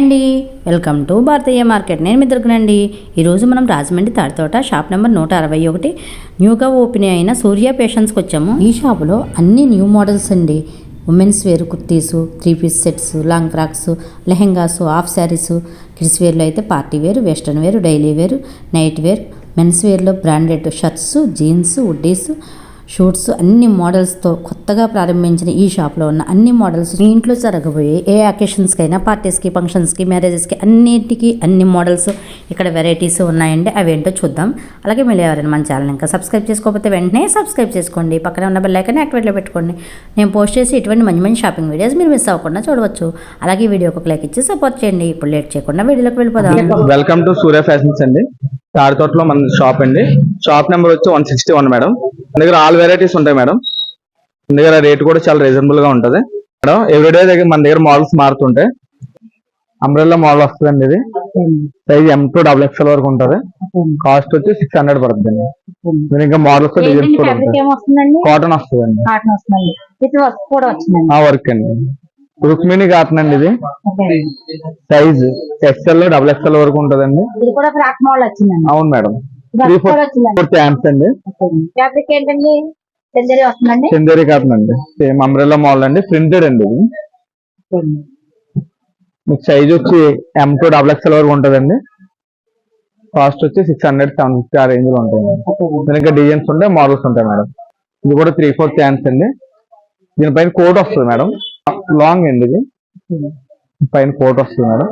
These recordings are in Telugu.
అండి. Welcome to Bharatiya market. నేను మిద్దరుకునండి ఈరోజు మనం రాజమండ్రి తాడితోట షాప్ నెంబర్ నూట అరవై ఒకటి న్యూగా ఓపెన్ అయిన సూర్య పేషన్స్కి వచ్చాము. ఈ షాపులో అన్ని న్యూ మోడల్స్ అండి. Women's wear kurtis three piece sets long frocks lehengas half saris kids వేర్లో అయితే party wear western wear daily wear night wear men's వేర్లో branded shirts jeans వుడ్డీస్ suits అన్ని మోడల్స్తో కొత్తగా ప్రారంభించిన ఈ షాప్లో ఉన్న అన్ని మోడల్స్ మీ ఇంట్లో జరగబోయే ఏ అకేషన్స్కైనా పార్టీస్కి ఫంక్షన్స్కి మ్యారేజెస్కి అన్నిటికీ అన్ని మోడల్స్ ఇక్కడ వెరైటీస్ ఉన్నాయండి. అవి ఏంటో చూద్దాం. అలాగే మీరు ఎవరైనా మన ఛానల్ ఇంకా సబ్స్క్రైబ్ చేసుకోకపోతే వెంటనే సబ్స్క్రైబ్ చేసుకోండి. పక్కన ఉన్న బెల్లైకన్ యాక్టివేట్లో పెట్టుకోండి. నేను పోస్ట్ చేసి ఇటువంటి మంచి మంచి షాపింగ్ వీడియోస్ మీరు మిస్ అవ్వకుండా చూడవచ్చు. అలాగే వీడియోకి ఒక లైక్ ఇచ్చి సపోర్ట్ చేయండి. ఇప్పుడు లేట్ చేయకుండా వీడియోలోకి వెళ్ళిపోదాం. వెల్కమ్ టు సూర్య ఫ్యాషన్స్ అండి. తాడితోటలో మన షాప్ అండి. షాప్ నెంబర్ వచ్చి వన్ సిక్స్టీ వన్ మేడం మన దగ్గర ఆల్ వెరైటీస్ ఉంటాయి మేడం మన దగ్గర రేట్ కూడా చాలా రీజనబుల్గా ఉంటది. మేడం ఎవ్రీడే దగ్గర మన దగ్గర మోడల్స్ మారుతుంటాయి. అంబ్రెల్లా మోడల్ వస్తుందండి ఇది. Size M two double XL వరకు ఉంటది. కాస్ట్ వచ్చి సిక్స్ హండ్రెడ్ పడుతుంది మీరు ఇంకా మోడల్స్ డిజైన్స్ కూడా కాటన్ వస్తుందండి? వర్క్ అండి. రుక్మిణి కాటన్ అండి ఇది. సైజ్ ఎక్స్ఎల్ డబుల్ ఎక్స్ఎల్ వరకు ఉంటదండి. అవును మేడం. త్రీ ఫోర్ ఛాన్స్ అండి. చందేరి కాటన్ అండి. సేమ్ అంబ్రెల్లా మోడల్ అండి. ప్రింటెడ్ అండి ఇది. మీకు సైజ్ వచ్చి ఎం టూ డబుల్ ఎక్స్ఎల్ వరకు ఉంటుందండి. కాస్ట్ వచ్చి సిక్స్ హండ్రెడ్ సెవెన్ ఫిఫ్టీ ఆ రేంజ్లో ఉంటాయి దీని ఇంకా డిజైన్స్ ఉంటాయి మోడల్స్ ఉంటాయి మేడం. ఇది కూడా త్రీ ఫోర్ ఛాన్స్ అండి. దీనిపైన కోట్ వస్తుంది మేడం. లాంగ్ అండి ఇది. పైన కోట్ వస్తుంది మేడం.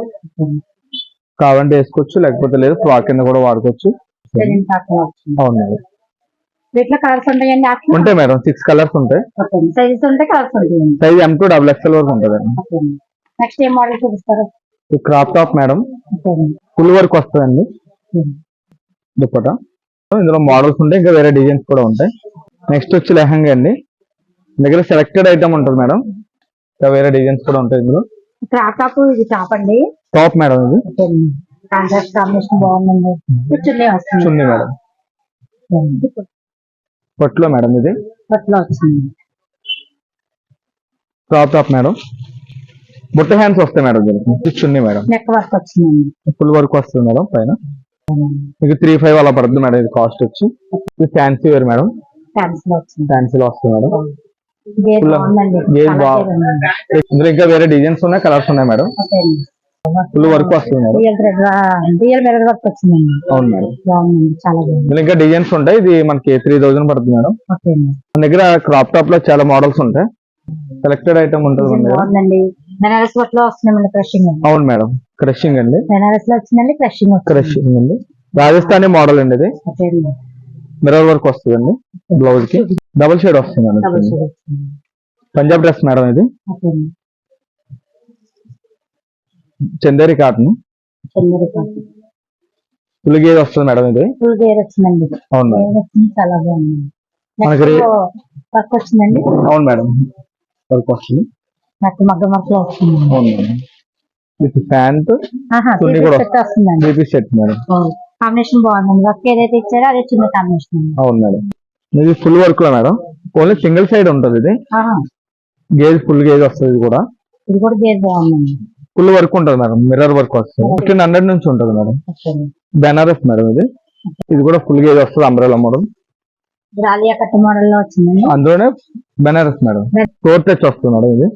కావాలంటే వేసుకోవచ్చు లేకపోతే లేదు ఫ్రాక్ కింద కూడా వాడుకోవచ్చు. అవును మేడం. వీటిలో కలర్స్ ఉంటాయండి ఆప్షన్ ఉంటాయి మేడం సిక్స్ కలర్స్ ఉంటాయి. సైజెస్ ఉంటాయి కలర్స్ ఉంటాయండి size M two double XL వరకు ఉంటుందండి నెక్స్ట్ ఏ మోడల్ చూపిస్తారు? ఇది crop top madam. Full work వస్తుందండి. దుప్పట ఇందులో మోడల్స్ ఉంటాయి ఇంకా వేరే డిజైన్స్ కూడా ఉంటాయి. నెక్స్ట్ వచ్చి లెహంగా అండి. దగ్గర సెలెక్టెడ్ ఐటమ్ ఉంటుంది మేడం. ఇంకా వేరే డిజైన్స్ కూడా ఉంటాయి ఇందులో. క్రాప్ టాప్ ఇది టాప్ అండి. టాప్ మేడం ఇది. కాంట్రాక్ట్ కాంబినేషన్ బాగుందండి. కూర్చునే వస్తుంది. చున్నీ మేడం పట్టులో మేడం ఇది. పట్లో వచ్చింది క్రాప్ టాప్ మేడం బుట్ట హ్యాండ్స్ వస్తాయి మేడం దీనికి. చున్నీ మేడం నెక్ వర్క్ వచ్చిందండి. ఫుల్ వర్క్ వస్తుంది మేడం పైన. మీకు త్రీ ఫైవ్ అలా పడుతుంది మేడం ఇది కాస్ట్ వచ్చి. ఫ్యాన్సీ వేర్ మేడం ఫ్యాన్స్లో వచ్చింది. ఫ్యాన్సీలో వస్తుంది మేడం ఇందులో ఇంకా వేరే డిజైన్స్ ఉన్నాయి కలర్స్ ఉన్నాయి మేడం. ఫుల్ వర్క్ వస్తుంది అవును మేడం. ఇంకా డిజైన్స్ ఉంటాయి ఇది మనకి త్రీ థౌసండ్ పడుతుంది మేడం. మన దగ్గర క్రాప్ టాప్లో చాలా మోడల్స్ ఉంటాయి. సెలెక్టెడ్ ఐటమ్ ఉంటుంది అవును మేడం. క్రషింగ్ అండి. క్రషింగ్ క్రషింగ్ అండి. రాజస్థానీ మోడల్ అండి ఇది. మిర్రర్ వర్క్ వస్తుందండి బ్లౌజ్కి. డబుల్ షేడ్ వస్తుంది పంజాబ్ డ్రెస్ మేడం ఇది. చందేరి కాటన్ ఫుల్ గేజ్ వస్తుంది మేడం ఇది. ఫుల్ గేర్ అవును మేడం గేర్ వచ్చింది చాలా బాగుంది. మనకి రే- వర్క్ వచ్చిందండి అవును మేడం వర్క్ వస్తుంది. నాకు మగ్గ అవును మేడం విత్ ప్యాంట్ చున్నీ కూడా పీస్ సెట్ మేడం కాంబినేషన్ బాగుందండి. వర్క్ ఏదైతే ఇచ్చారో అదే చిన్న కాంబినేషన్ అవును మేడం. ఇది ఫుల్ వర్క్లో మేడం? ఓన్లీ సింగిల్ సైడ్ ఉంటుంది ఇది? గేజ్ ఫుల్ గేజ్ వస్తుంది ఇది కూడా? ఇది కూడా గేర్ బాగుందండి. ఫుల్ వర్క్ ఉంటుంది మేడం. మిర్రర్ వర్క్ వస్తుంది. ఫిఫ్టీన్ హండ్రెడ్ నుంచి ఉంటుంది మేడం. బెనారస్ మేడం ఇది. ఇది కూడా ఫుల్ గేజ్ వస్తుంది అంబ్రెలా మోడల్ ఇది ఆలియా కట్ మోడల్లో వచ్చిందండి. అందులోనే బెనారస్ మేడం. ఫోర్ టచ్ వస్తుంది మేడం ఇది.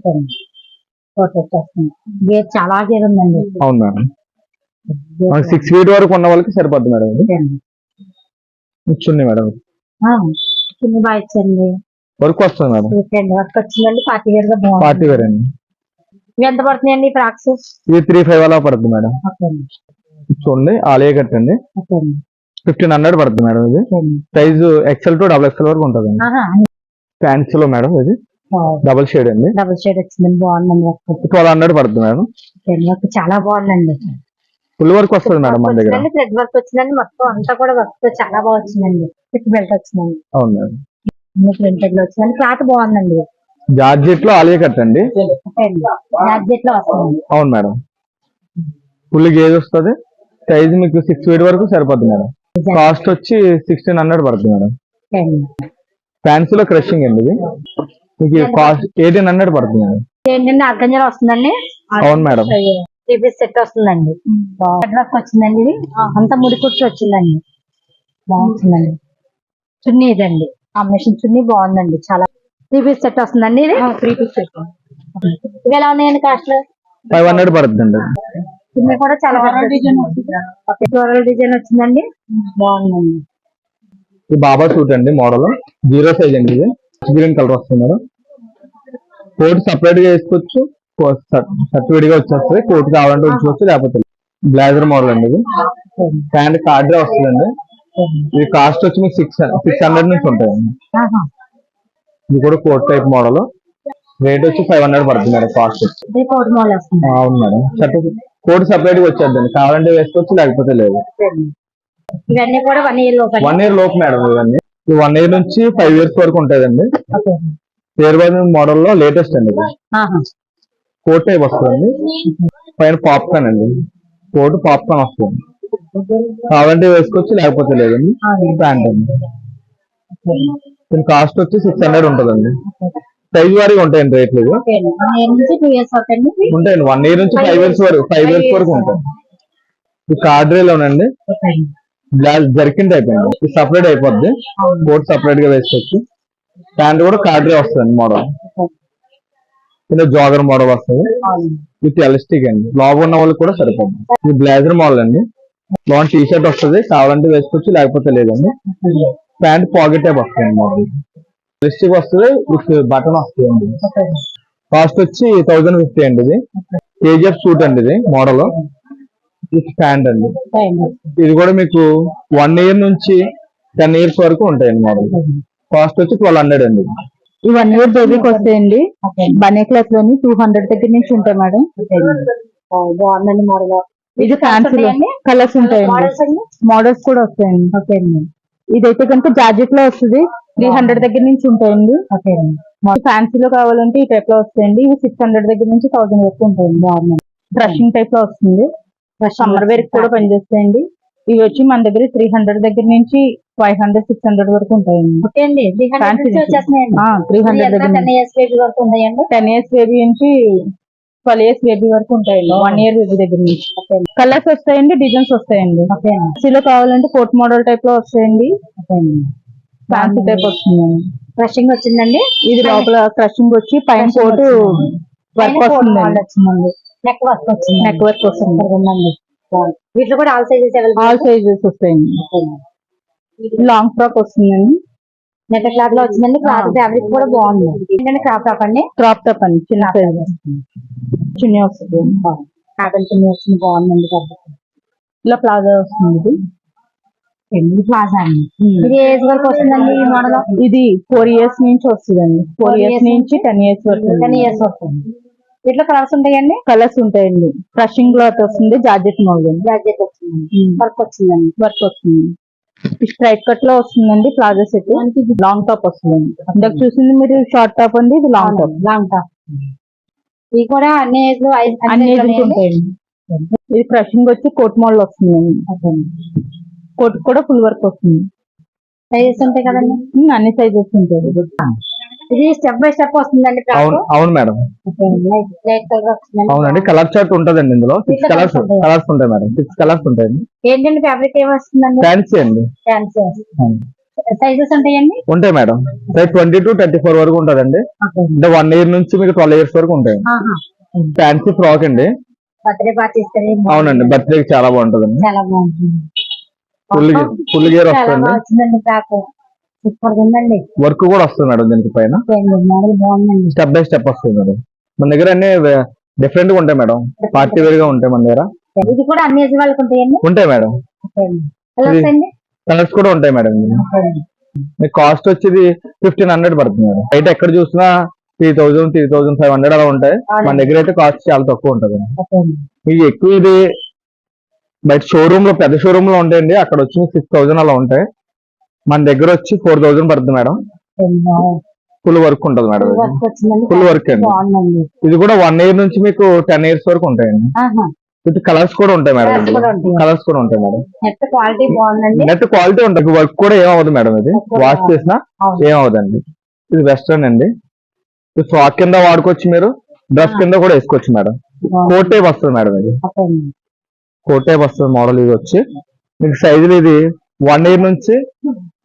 వస్తుంది. గేర్ చాలా గేర్ ఉందండి. అవును మేడం. సిక్స్ ఫీట్ వరకు ఉన్న వాళ్ళకి సరిపోద్ది మేడం ఇది. ఇచ్చుంది మేడం. చిన్న బాగా ఇచ్చండి వర్క్ వస్తుంది మేడం. వర్క్ వచ్చిందండి పార్టీ వేర్గా పార్టీ వేర్ అండి. ఎంత పడుతున్నాయండి ఫ్రాక్స్ ఇది త్రీ ఫైవ్ అలా పడుతుంది మేడం. చూడండి ఆలియా కట్ అండి. ఓకే అండి. ఫిఫ్టీన్ హండ్రెడ్ పడుతుంది మేడం ఇది. Size XL to double XL వరకు ఉంటుంది ఫ్యాన్స్లో మేడం ఇది. డబుల్ షేడ్ అండి. డబుల్ షేడ్ వచ్చిందండి బాగుందండి ట్వెల్వ్ హండ్రెడ్ పడుతుంది మేడం. చాలా బాగుందండి. ఫుల్ వర్క్ వస్తుంది మేడం మన దగ్గర. థ్రెడ్ వర్క్ వచ్చిందండి. మొత్తం అంతా కూడా వర్క్ చాలా బాగా వచ్చిందండి. ఫిట్ బెల్ట్ వచ్చిందండి. అవును మేడం. అన్ని ప్రింటెడ్లో వచ్చిందండి. క్లాత్ బాగుందండి. జార్జెట్లో ఆలియా కట్ అండి? ఓకే అండి. గ్యాడ్జెట్లో వస్తుందండి అవును మేడం. ఫుల్ గేజ్ వస్తుంది. సైజ్ మీకు సిక్స్ ఫీట్ వరకు సరిపోతుంది మేడం. కాస్ట్ వచ్చి సిక్స్టీన్ హండ్రెడ్ పడుతుంది మేడం. ఫ్యాన్సీ లో క్రషింగ్ అండి ఇది. మీకు కాస్ట్ ఎయిటీన్ హండ్రెడ్ పడుతుంది మేడం. ఏంటండి అర్గంజలో వస్తుందండి. అవును మేడం. త్రీ పీస్ సెట్ వస్తుందండి. వర్క్ వచ్చిందండి. ఇది అంతా ముడి కుర్చీ వచ్చిందండి. బాగుంటుందండి. చున్నీ ఇదండి. కాంబినేషన్ చున్నీ బాగుందండి. చాలా త్రీ పీస్ సెట్ వస్తుందండి ఇది. Three piece set. ఇవి ఎలా ఉన్నాయండి కాస్ట్ ఫైవ్ హండ్రెడ్ పడుతుందండి. చున్నీ కూడా చాలా డిజైన్ ఫ్లోరల్ డిజైన్ వచ్చిందండి. బాగుందండి. ఇది బాబా సూట్ అండి మోడల్. జీరో సైజ్ అండి ఇది. గ్రీన్ కలర్ వస్తుంది మేడం కోట్ సపరేట్గా వేసుకోవచ్చు. షర్ట్ విడిగా వచ్చేస్తుంది. కోట్ కావాలంటే ఉంచుకోవచ్చు లేకపోతే బ్లేజర్ మోడల్ అండి ఇది. ప్యాంట్ కార్డే వస్తుందండి. ఇది కాస్ట్ వచ్చి మీకు సిక్స్ సిక్స్ హండ్రెడ్ నుంచి ఉంటాయండి. ఇది కూడా కోట్ టైప్ మోడల్. రేట్ వచ్చి ఫైవ్ హండ్రెడ్ పడుతుంది మేడం కాస్ట్. అవును మేడం. షర్ట్ కోట్ సపరేట్గా వచ్చేద్దండి. కావాలంటే వేసుకోవచ్చు లేకపోతే లేదు. వన్ ఇయర్ లోపు మేడం ఇవన్నీ. వన్ ఇయర్ నుంచి ఫైవ్ ఇయర్స్ వరకు ఉంటుందండి. పేరుబాద్ మోడల్లో లేటెస్ట్ అండి. కోట్ టైప్ వస్తుందండి పైన పాప్కార్న్ అండి. కోట్ పాప్కార్న్ వస్తుంది. కావాలంటే వేసుకోవచ్చు లేకపోతే లేదండి. ప్యాంట్ అండి. దీని కాస్ట్ వచ్చి సిక్స్ హండ్రెడ్ ఉంటుందండి. సైజ్ వారీగా ఉంటాయండి రేట్లు ఉంటాయండి. వన్ ఇయర్ నుంచి ఫైవ్ ఇయర్స్ వరకు ఫైవ్ ఇయర్స్ వరకు ఉంటాయి. ఈ కార్డ్రేలోనండి. ఓకే అండి. బ్లాక్ జర్కిన్ టైప్ అండి. ఇది సపరేట్ అయిపోద్ది. కోట్ సపరేట్గా వేసుకోవచ్చు. ప్యాంట్ కూడా కార్డ్రే వస్తుంది మోడల్. కింద జాగర్ మోడల్ వస్తుంది. విత్ ఎలాస్టిక్ అండి. లోపల ఉన్న వాళ్ళకి కూడా సరిపోతుంది ఇది బ్లేజర్ మోడల్ అండి. లోన్ టీ షర్ట్ వస్తుంది. కావాలంటే వేసుకోవచ్చు లేకపోతే లేదండి. ప్యాంట్ పాకెట్ టైప్ వస్తుంది మోడల్ ఎలాస్టిక్ వస్తుంది విత్ బటన్ వస్తుంది. కాస్ట్ వచ్చి థౌజండ్ ఫిఫ్టీ అండి ఇది. కేజీఎఫ్ సూట్ అండి ఇది మోడల్. విత్ ప్యాంట్ అండి. ఇది కూడా మీకు వన్ ఇయర్ నుంచి టెన్ ఇయర్స్ వరకు ఉంటాయండి మోడల్. కాస్ట్ వచ్చి ట్వెల్వ్ హండ్రెడ్ అండి. ఈ వన్ ఇయర్ బేబీకి వస్తాయండి. బనే క్లాత్లోని టూ హండ్రెడ్ దగ్గర నుంచి ఉంటాయి మేడం బాగుందండి మోడల్ ఇది ఫ్యాన్సీ? కలర్స్ ఉంటాయండి. మోడల్స్ కూడా వస్తాయండి. ఓకే అండి. ఇదైతే కనుక జార్జెట్లో వస్తుంది. త్రీ హండ్రెడ్ దగ్గర నుంచి ఉంటాయండి. ఓకే అండి. ఫ్యాన్సీలో కావాలంటే ఈ టైప్లో వస్తాయండి. ఇవి సిక్స్ హండ్రెడ్ దగ్గర నుంచి థౌసండ్ వరకు ఉంటాయండి. బాగున్నాయి బ్రషింగ్ టైప్లో వస్తుంది. సమ్మర్ వేర్ కూడా పనిచేస్తాయండి. ఇవి వచ్చి మన దగ్గర త్రీ హండ్రెడ్ దగ్గర నుంచి ఫైవ్ హండ్రెడ్ సిక్స్ హండ్రెడ్ వరకు ఉంటాయండి. ఓకే అండి. త్రీ హండ్రెడ్ దగ్గర టెన్ ఇయర్స్ బేబీ వరకు ఉన్నాయండి టెన్ ఇయర్స్ బేబీ నుంచి ట్వెల్వ్ ఇయర్స్ బేబీ వరకు ఉంటాయండి. వన్ ఇయర్ బేబీ దగ్గర నుంచి. కలర్స్ వస్తాయండి డిజైన్స్ వస్తాయండి. ఫ్యాన్సీలో కావాలంటే కోట్ మోడల్ టైప్లో వస్తాయండి. ఫ్యాన్సీ టైప్ వస్తుందండి. బ్రషింగ్ వచ్చిందండి? ఇది లోపల క్రషింగ్ వచ్చి పైన కోట్ వర్క్ వస్తుందండి. వచ్చిందండి. నెక్ వర్క్ వచ్చింది నెక్ వర్క్ వస్తుంది. వీటిలో కూడా ఆల్ సైజెస్ ఆల్ సైజెస్ వస్తాయండి లాంగ్ ఫ్రాక్ వస్తుందండి. నెట్ క్లాత్లో వచ్చిందండి. క్లాత్ ఫ్యాబ్రిక్ కూడా బాగుంది. ఏంటంటే క్రాప్ టాప్ అండి? క్రాప్ టాప్ అండి. చిన్న సైజ్ చిన్న వస్తుంది. కాటన్ చిన్న వచ్చింది బాగుందండి. ఇలా ప్లాజా వస్తుంది ఇది. ప్లాజా అండి? ఇది ఏజ్ వరకు వస్తుందండి ఈ మోడల్ ఇది ఫోర్ ఇయర్స్ నుంచి వస్తుందండి. ఫోర్ ఇయర్స్ నుంచి టెన్ ఇయర్స్ వరకు. టెన్ ఇయర్స్ వస్తుంది. వీటిలో కలర్స్ ఉంటాయండి? కలర్స్ ఉంటాయండి. క్రషింగ్ క్లాత్ వస్తుంది జార్జెట్ మోడల్ గ్రాడ్యుయేట్ వచ్చిందండి వర్క్ వచ్చిందండి వర్క్ వస్తుంది. స్ట్రైట్ కట్లో వస్తుందండి ప్లాజా సెట్. లాంగ్ టాప్ వస్తుందండి. ఇందాక చూసింది మీరు షార్ట్ టాప్ అండి ఇది లాంగ్ టాప్ లాంగ్ టాప్ ఇవి కూడా అన్ని ఏజ్లో అన్ని ఏజెస్ ఉంటాయండి. ఇది క్రషింగ్ వచ్చి కోట్ మోడల్ వస్తుందండి. కోట్ కూడా ఫుల్ వర్క్ వస్తుంది. సైజెస్ ఉంటాయి కదండి? ఉమ్, అన్ని సైజెస్ ఉంటాయి. ఇది స్టెప్ బై స్టెప్ వస్తుందండి అవును అవును మేడం. అవునండి కలర్ చార్ట్ ఉంటదండి ఇందులో. Six colours? కలర్స్ ఉంటాయి. మేడం. సిక్స్ కలర్స్ ఉంటాయండి. ఏంటండి ఫ్యాబ్రిక్ ఏమి వస్తుందండి? ఫ్యాన్సీ అండి. ఫ్యాన్సీ. సైజెస్ ఉంటాయండి? ఉంటాయి madam. Twenty two twenty four వరకు ఉంటదండి. అంటే వన్ ఇయర్ నుంచి మీకు ట్వెల్వ్ ఇయర్స్ వరకు ఉంటాయి. ఫ్యాన్సీ ఫ్రాక్ అండి. బర్త్డే పార్టీస్ అవునండి బర్త్డే చాలా బాగుంటుంది. ఫుల్ ఫుల్ గేర్ వస్తుంది సూపర్ ఉందండి వర్క్ కూడా వస్తుంది మేడం దీనికి పైన. స్టెప్ బై స్టెప్ వస్తుంది మేడం. మన దగ్గర అన్ని డిఫరెంట్గా ఉంటాయి మేడం. పార్టీ వేర్గా ఉంటాయి మన దగ్గర. ఇది కూడా అన్ని ఏజ్ వాళ్ళకి ఉంటాయండి? ఉంటాయి మేడం. కలర్స్ కూడా ఉంటాయి మేడం. మీకు కాస్ట్ వచ్చేది ఫిఫ్టీన్ హండ్రెడ్ పడుతుంది మేడం. బయట ఎక్కడ చూసినా three thousand three thousand five hundred అలా ఉంటాయి. మన దగ్గర అయితే కాస్ట్ చాలా తక్కువ ఉంటుంది మీకు ఎక్కువ ఇది బయట షోరూమ్లో పెద్ద షోరూమ్లో ఉంటాయండి. అక్కడ వచ్చి సిక్స్ థౌసండ్ అలా ఉంటాయి. మన దగ్గర వచ్చి ఫోర్ థౌసండ్ పడుతుంది మేడం. ఫుల్ వర్క్ ఉంటుంది మేడం ఇది. వర్క్ అండి. ఇది కూడా వన్ ఇయర్ నుంచి మీకు టెన్ ఇయర్స్ వరకు ఉంటాయండి. విత్ కలర్స్ కూడా ఉంటాయి మేడం. కలర్స్ కూడా ఉంటాయి. మేడం. నెట్ క్వాలిటీ బాగుందండి. నెట్ క్వాలిటీ ఉంటుంది వర్క్ కూడా ఏమవుతుంది మేడం ఇది. వాష్ చేసినా. ఏమవుదండి ఇది వెస్ట్రన్ అండి. ఫ్రాక్ కింద వాడుకోవచ్చు మీరు. డ్రెస్ కింద కూడా వేసుకోవచ్చు మేడం. కోట్ టైప్ వస్తుంది మేడం ఇది. కోట్ టైప్ వస్తుంది మోడల్ ఇది వచ్చి. మీకు సైజులు ఇది వన్ ఇయర్ నుంచి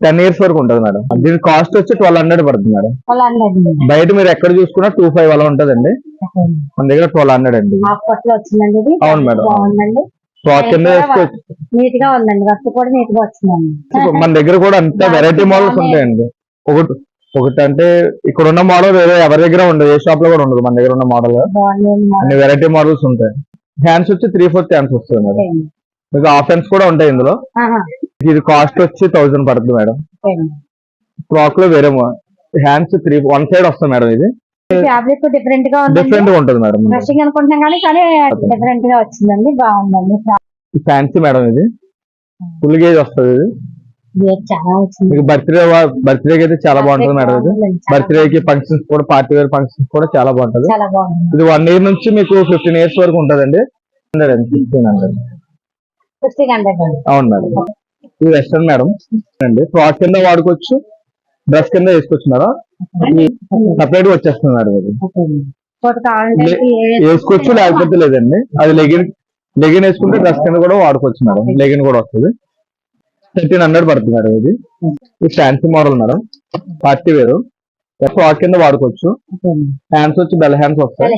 టెన్ ఇయర్స్ వరకు ఉంటుంది మేడం దీని కాస్ట్ వచ్చి ట్వెల్వ్ హండ్రెడ్ పడుతుంది మేడం బయట మీరు ఎక్కడ చూసుకున్నా టూ ఫైవ్ అలా ఉంటదండి. మన దగ్గర ట్వెల్వ్ హండ్రెడ్ అండి. అవును మేడం. బాగుందండి ఫ్రాక్ కింద వేసుకోవచ్చు నీట్గా ఉందండి. వర్క్ కూడా నీట్గా వచ్చిందండి. మన దగ్గర కూడా అంత వెరైటీ మోడల్స్ ఉంటాయండి. ఒకటి ఒకటి అంటే ఇక్కడ ఉన్న మోడల్ వేరే ఎవరి దగ్గర ఉండదు. ఏ షాప్లో కూడా ఉండదు మన దగ్గర ఉన్న మోడల్ అన్ని వెరైటీ మోడల్స్ ఉంటాయి. హ్యాండ్స్ వచ్చి త్రీ ఫోర్త్ హ్యాండ్స్ వస్తుంది మేడం. మీకు హ్యాండ్స్ కూడా ఉంటాయి ఇందులో. ఇది కాస్ట్ వచ్చి థౌసండ్ పడుతుంది మేడం. ఫ్రాక్లో వేరే హ్యాండ్స్ త్రీ వన్ సైడ్ వస్తుంది మేడం ఇది. ఫ్యాబ్రిక్ డిఫరెంట్గా డిఫరెంట్గా ఉంటుంది మేడం. బ్రషింగ్ అనుకుంటున్నాం కానీ కానీ డిఫరెంట్గా వచ్చిందండి. బాగుందండి. ఫ్యాన్సీ మేడం ఇది. ఫుల్ గేజ్ వస్తుంది ఇది. మీకు బర్త్డే బర్త్డేకి అయితే చాలా బాగుంటుంది మేడం ఇది. బర్త్డే కి ఫంక్షన్స్ కూడా పార్టీ వేర్ ఫంక్షన్స్ కూడా చాలా బాగుంటది. ఇది వన్ ఇయర్ నుంచి మీకు ఫిఫ్టీన్ ఇయర్స్ వరకు ఉంటదండి. హండ్రెడ్ అండి ఫిఫ్టీన్ హండ్రెడ్ అవును మేడం. ఇది వెస్టర్న్ మేడం. అండి ఫ్రాక్ కింద వాడుకోవచ్చు డ్రెస్ కింద వేసుకోవచ్చు మేడం సపరేట్గా వచ్చేస్తుంది మేడం ఇది. వేసుకోవచ్చు లేకపోతే లేదండి. అది లెగిన్ లెగిన్ వేసుకుంటే డ్రెస్ కింద కూడా వాడుకోవచ్చు మేడం. లెగిన్ కూడా వస్తుంది. థర్టీన్ హండ్రెడ్ పడుతుంది మేడం ఇది. ఇది fancy model madam. Party wear frock కింద వాడుకోవచ్చు. హ్యాండ్స్ వచ్చి బెల్ హ్యాండ్స్ వస్తాయి.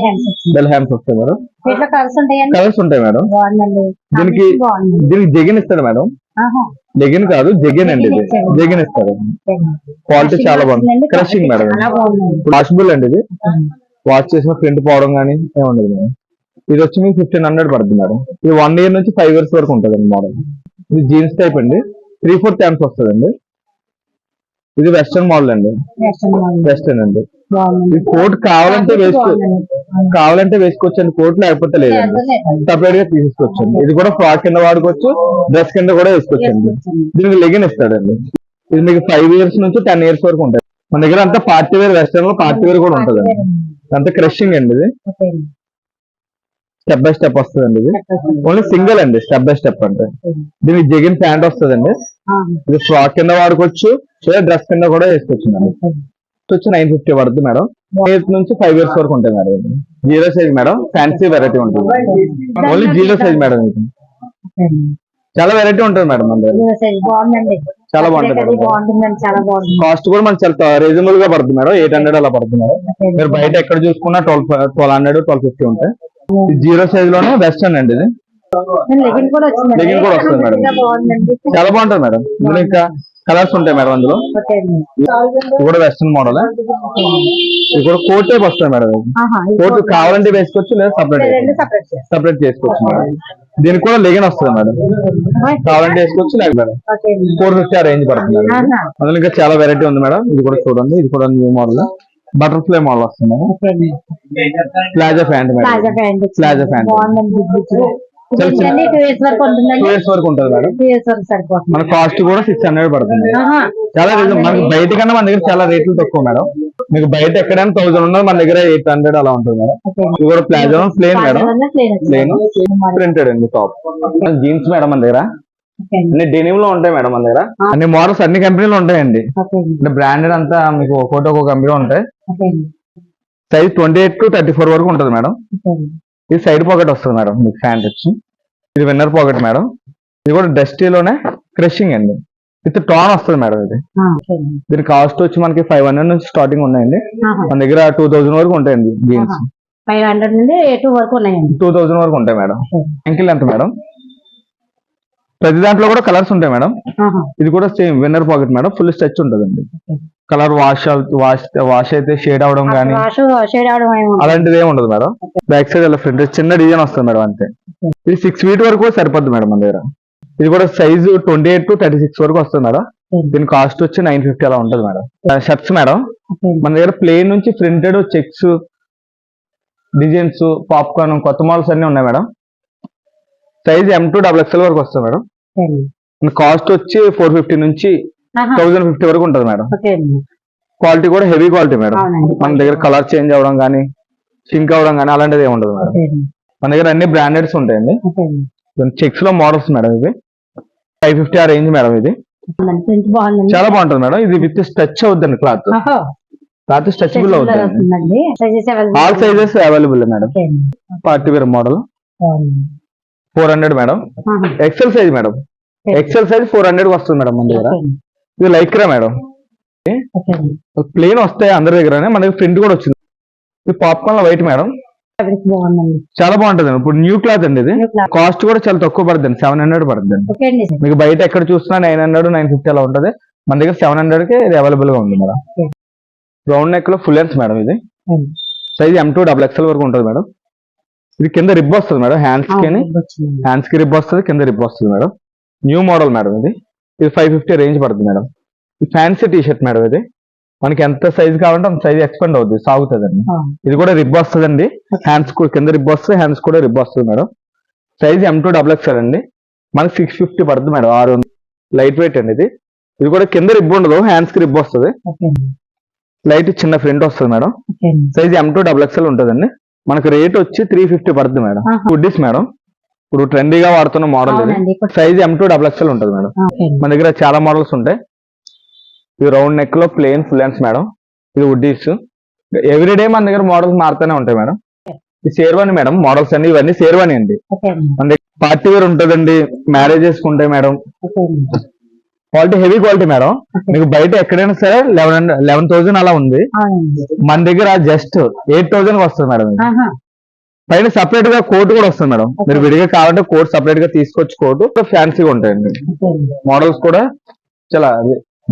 బెల్ హ్యాండ్స్ వస్తాయి. మేడం. కలర్స్ ఉంటాయి మేడం. దీనికి దీనికి జగిన్ ఇస్తాడు మేడం. జగిన్ కాదు జగిన్ అండి ఇది. జగిన్ ఇస్తాడు. క్వాలిటీ చాలా బాగుంది. Crushing madam. వాషబుల్ అండి ఇది. వాష్ చేసిన ప్రింట్ పోవడం కానీ ఏముండదు మేడం. ఇది వచ్చి మీకు ఫిఫ్టీన్ హండ్రెడ్ పడుతుంది మేడం. ఇది వన్ ఇయర్ నుంచి ఫైవ్ ఇయర్స్ వరకు ఉంటుంది అండి మోడల్ ఇది జీన్స్ టైప్ అండి. త్రీ ఫోర్ టైమ్స్ వస్తుంది అండి ఇది వెస్టర్న్ మోడల్ అండి. వెస్టర్న్ అండి. ఇది కోట్ కావాలంటే వేసుకో. కావాలంటే వేసుకోవచ్చు అండి కోట్ లేకపోతే లేదండి. సపరేట్గా తీసుకోవచ్చు అండి ఇది కూడా ఫ్రాక్ కింద వాడుకోవచ్చు డ్రెస్ కింద కూడా వేసుకోవచ్చు అండి దీనికి లెగిన్ ఇస్తాడండి. ఇది మీకు ఫైవ్ ఇయర్స్ నుంచి టెన్ ఇయర్స్ వరకు ఉంటుంది మన దగ్గర అంతా పార్టీ వేర్ వెస్టర్న్లో పార్టీ వేర్ కూడా ఉంటుంది అండి అంతా క్రషింగ్ అండి ఇది. అండి. స్టెప్ బై స్టెప్ వస్తుంది ఇది. ఓన్లీ సింగిల్ అండి స్టెప్ బై స్టెప్ అంటే. దీనికి జగిన్ ప్యాంట్ వస్తుందండి. ఆ, ఇది ఫ్రాక్ కింద వాడుకోవచ్చు. లేదా డ్రెస్ కింద కూడా వేసుకోవచ్చు మేడం. వచ్చి నైన్ ఫిఫ్టీ పడుతుంది మేడం. ఎయిత్ నుంచి ఫైవ్ ఇయర్స్ వరకు ఉంటాయి madam zero size madam. Fancy variety ఉంటుంది. ఓన్లీ జీరో సైజ్ మేడం ఇది. చాలా వెరైటీ ఉంటుంది మేడం మన చాలా బాగుంటుంది కాస్ట్ కూడా మనకి చాలా రీజనబుల్గా పడుతుంది మేడం. ఎయిట్ హండ్రెడ్ అలా పడుతుంది మేడం. మీరు బయట ఎక్కడ చూసుకున్నా twelve twelve hundred twelve fifty ఉంటాయి. జీరో సైజ్లోనే వెస్టర్న్ అండి ఇది. లెగిన్ కూడా వస్తుంది మేడం. చాలా బాగుంటుంది మేడం. ఇందులో ఇంకా కలర్స్ ఉంటాయి మేడం అందులో. ఇది కూడా వెస్టర్న్ మోడల్. ఇది కూడా కోట్ టైప్ వస్తుంది మేడం. కోట్ కావాలంటే వేసుకోవచ్చు లేదా సపరేట్. సపరేట్ చేసుకోవచ్చు మేడం. దీనికి కూడా లెగిన్ వస్తుంది మేడం. కావాలంటే వేసుకోవచ్చు లేక మేడం. ఫోర్ ఫిఫ్టీ ఆ రేంజ్ పడుతుంది అందులో ఇంకా చాలా వెరైటీ ఉంది మేడం. ఇది కూడా చూడండి ఇది కూడా న్యూ మోడల్ బటర్ఫ్లై మోడల్ వస్తుంది madam. Palazzo pant madam. Palazzo pant. Two years వరకు టూ ఉంటుందండి ఇయర్స్ వరకు ఉంటుంది మేడం. టూ ఇయర్స్ వరకు సరిపోతుంది. మన కాస్ట్ కూడా సిక్స్ హండ్రెడ్ పడుతుంది. ఆహా, చాలా రీజన్. మనకి బయట కన్నా మన దగ్గర చాలా రేట్లు తక్కువ మేడం. మీకు బయట ఎక్కడైనా థౌసండ్ ఉన్నది మన దగ్గర ఎయిట్ హండ్రెడ్ అలా ఉంటుంది మేడం. ఓకే అండి. ఇది కూడా ప్లాజా ప్లేన్ మేడం. ప్లాజాలోనే plain వచ్చింది. ప్లేన్ ప్రింటెడ్ అండి టాప్ జీన్స్ మేడం మన దగ్గర. ఓకే అండి. అన్ని డెనిమ్లో ఉంటాయి మేడం మన దగ్గర. అన్ని మోడల్స్ అన్ని కంపెనీలు ఉంటాయండి. ఓకే అండి. అంటే బ్రాండెడ్ అంతా మీకు ఒక్కోటి ఒక్కో కంపెనీ ఉంటాయి. ఓకే అండి. Size twenty eight to thirty four వరకు ఉంటుంది మేడం. ఓకే అండి. ఇది సైడ్ పాకెట్ వస్తుంది మేడం మీకు ప్యాంట్ వచ్చి ఇది విన్నర్ పాకెట్ మేడం. ఇది కూడా డస్టీలోనే క్రషింగ్ అండి. విత్ టాన్ వస్తుంది మేడం ఇది. దీని కాస్ట్ వచ్చి మనకి ఫైవ్ హండ్రెడ్ నుంచి స్టార్టింగ్ ఉన్నాయండి. మన దగ్గర టూ థౌసండ్ వరకు ఉంటాయండి జీన్స్. ఫైవ్ హండ్రెడ్ నుండి టూ వరకు ఉన్నాయండి. టూ థౌసండ్ వరకు ఉంటాయి మేడం. యాంకిల్ ఎంత మేడం? ప్రతి దాంట్లో కూడా కలర్స్ ఉంటాయి మేడం. ఇది కూడా same winner pocket madam. Full stretch ఉంటుందండి. కలర్ వాష్ వాష్ వాష్ అయితే షేడ్ అవడం కానీ. అలాంటిది ఏమి ఉండదు మేడం. బ్యాక్ సైడ్ అలా ఫ్రంట్ చిన్న డిజైన్ వస్తుంది మేడం అంతే. ఇది సిక్స్ ఫీట్ వరకు కూడా సరిపోద్ది మేడం మన దగ్గర. ఇది కూడా size twenty eight to thirty six వరకు వస్తుంది మేడం. దీని కాస్ట్ వచ్చి నైన్ ఫిఫ్టీ అలా ఉంటుంది మేడం. Shirts madam. మన దగ్గర ప్లేన్ నుంచి ప్రింటెడ్ చెక్స్ డిజైన్స్ పాప్కార్న్ కొత్త మోడల్స్ అన్ని ఉన్నాయి madam. Size M to double XL వరకు వస్తుంది మేడం. కాస్ట్ వచ్చి ఫోర్ ఫిఫ్టీ నుంచి. థౌసండ్ ఫిఫ్టీ వరకు ఉంటుంది మేడం. క్వాలిటీ కూడా హెవీ క్వాలిటీ మేడం. మన దగ్గర కలర్ చేంజ్ అవ్వడం కానీ సింక్ అవ్వడం కానీ అలాంటిది ఏమి ఉండదు మేడం. మన దగ్గర అన్ని బ్రాండెడ్స్ ఉంటాయండి. చెక్స్లో మోడల్స్ మేడం ఇవి. ఫైవ్ ఫిఫ్టీ ఆ రేంజ్ మేడం ఇది. చాలా బాగుంటుంది మేడం. ఇది విత్ స్ట్రెచ్ అవుద్దండి క్లాత్. రాత్రి స్ట్రెచబుల్ అవుతుంది all sizes available madam. Party wear model. Four hundred madam. XL size madam. XL size four hundred వస్తుంది మేడం మన దగ్గర. ఇది లైక్రా మేడం. ప్లేన్ వస్తాయి అందరి దగ్గర మనకి ప్రింట్ కూడా వచ్చింది. ఇది పాప్కార్న్ వైట్ మేడం. చాలా బాగుంటుంది ఇప్పుడు న్యూ క్లాత్ అండి ఇది. కాస్ట్ కూడా చాలా తక్కువ పడుతుంది. సెవెన్ హండ్రెడ్ పడుతుంది. మీకు బయట ఎక్కడ చూసినా నైన్ హండ్రెడ్ నైన్ ఫిఫ్టీ అలా ఉంటుంది. మన దగ్గర సెవెన్ హండ్రెడ్కి ఇది అవైలబుల్గా ఉంది మేడం. రౌండ్ నెక్లో ఫుల్ లెన్స్ మేడం ఇది. Size M to double XL వరకు ఉంటుంది మేడం. ఇది కింద రిబ్ వస్తుంది మేడం హ్యాండ్స్కి హ్యాండ్స్కి రిబ్ వస్తుంది కింద రిబ్ వస్తుంది మేడం. న్యూ మోడల్ మేడం ఇది. ఇది ఫైవ్ ఫిఫ్టీ రేంజ్ పడుతుంది మేడం. ఇది ఫ్యాన్సీ టీ షర్ట్ మేడం ఇది. మనకి ఎంత సైజ్ కావాలంటే అంత సైజ్ ఎక్స్పెండ్ అవుతుంది సాగుతుందండి. ఆ. ఇది కూడా రిబ్ వస్తుందండి. హ్యాండ్స్ కూడా కింద రిబ్ వస్తుంది హ్యాండ్స్ కూడా రిబ్ వస్తుంది madam. Size M to double XL అండి. మనకి సిక్స్ ఫిఫ్టీ పడుతుంది మేడం ఆరు లైట్ వెయిట్ అండి ఇది. ఇది కూడా కింద రిబ్ ఉండదు హ్యాండ్స్కి రిబ్ వస్తుంది. లైట్ చిన్న ఫ్రంట్ వస్తుంది madam. Size M to double XL ఉంటుందండి. మనకు రేట్ వచ్చి త్రీ ఫిఫ్టీ పడుతుంది మేడం ఆహా. గుడ్డీస్ మేడం ఇప్పుడు ట్రెండీగా వాడుతున్న model size M to double XL ఉంటుంది మేడం అండి. మన దగ్గర చాలా మోడల్స్ ఉంటాయి. ఇది రౌండ్ నెక్లో ప్లేన్ ఫుల్ హ్యాండ్స్ మేడం ఇది వుడ్డీస్ ఎవ్రీడే మన దగ్గర మోడల్స్ మారుతూనే ఉంటాయి మేడం ఇది షేర్వాణి మేడం మోడల్స్ అన్ని ఇవన్నీ షేర్వాణి అండి. అండి. మన దగ్గర పార్టీ వేర్ ఉంటుందండి. మ్యారేజెస్ ఉంటాయి మేడం అండి. Quality heavy quality madam. మీకు బయట ఎక్కడైనా సరే లెవెన్ లెవెన్ థౌసండ్ అలా ఉంది. మన దగ్గర జస్ట్ ఎయిట్ థౌసండ్ వస్తుంది మేడం. పైన సపరేట్గా కోట్ కూడా వస్తుంది మేడం. మీరు విడిగా కావాలంటే కోట్ సపరేట్గా తీసుకొచ్చి కోట్ ఫ్యాన్సీగా ఉంటాయండి. మోడల్స్ కూడా చాలా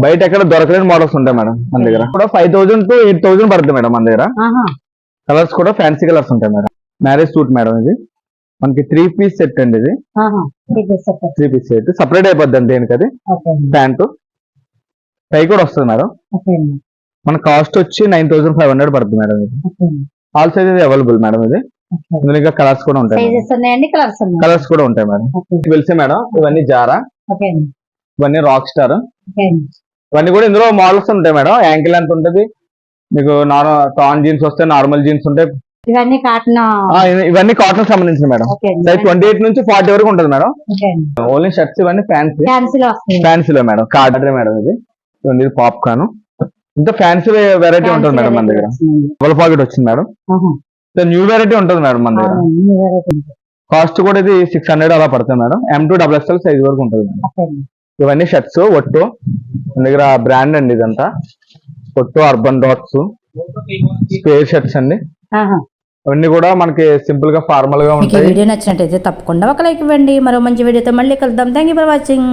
బయట ఎక్కడ దొరకలేని మోడల్స్ ఉంటాయి మేడం మన దగ్గర. కూడా five thousand to eight thousand పడుతుంది మేడం మన దగ్గర. కలర్స్ కూడా ఫ్యాన్సీ కలర్స్ ఉంటాయి మేడం మ్యారేజ్ సూట్ మేడం ఇది. మనకి త్రీ పీస్ సెట్ అండి ఇది. ఇది త్రీ పీస్ సెట్ సపరేట్ అయిపోద్ది అండి దేనికి అది? ప్యాంటు టై కూడా వస్తుంది మేడం. మన కాస్ట్ వచ్చి నైన్ థౌసండ్ ఫైవ్ హండ్రెడ్ పడుతుంది మేడం ఇది. ఆల్ సైజెస్ అవైలబుల్ మేడం ఇది. ఇందులో ఇంకా కలర్స్ కూడా ఉంటాయి కలర్స్ కూడా ఉంటాయి మేడం. తెలిసే మేడం ఇవన్నీ జారా ఇవన్నీ రాక్ స్టార్ ఇవన్నీ కూడా ఇందులో మోడల్స్ ఉంటాయి మేడం. యాంకిల్ ఎంత ఉంటుంది. మీకు నార్మల్ టాన్ జీన్స్ వస్తే నార్మల్ జీన్స్ ఉంటాయి. ఇవన్నీ కాటన్ ఇవన్నీ కాటన్ సంబంధించిన మేడం. సైజ్ ట్వంటీ ఎయిట్ నుంచి ఫార్టీ వరకు ఉంటుంది మేడం. ఓన్లీ షర్ట్స్ ఇవన్నీ ఫ్యాన్సీ ఫ్యాన్సీలో ఫ్యాన్సీలో మేడం. కార్డర్ మేడం ఇది. ఇవన్నీ ఇది పాప్కార్న్ ఇంత ఫ్యాన్సీ వెరైటీ ఉంటుంది మేడం మన దగ్గర. డబుల్ పాకెట్ వచ్చింది మేడం. న్యూ వెరైటీ ఉంటుంది మేడం మన దగ్గర. కాస్ట్ కూడా ఇది సిక్స్ హండ్రెడ్ అలా పడుతుంది madam. M to double XL size వరకు ఉంటుంది మేడం. ఇవన్నీ షర్ట్స్ ఒట్టు. మన దగ్గర బ్రాండ్ అండి ఇదంతా. ఒట్టు అర్బన్ డాట్స్ స్పేర్ షర్ట్స్ అండి. అవన్నీ కూడా మనకి సింపుల్గా ఫార్మల్గా ఉంటాయి. వీడియో నచ్చినట్టయితే తప్పకుండా ఒక లైక్ ఇవ్వండి. మరో మంచి వీడియోతో మళ్ళీ కలుద్దాం. Thank you for watching.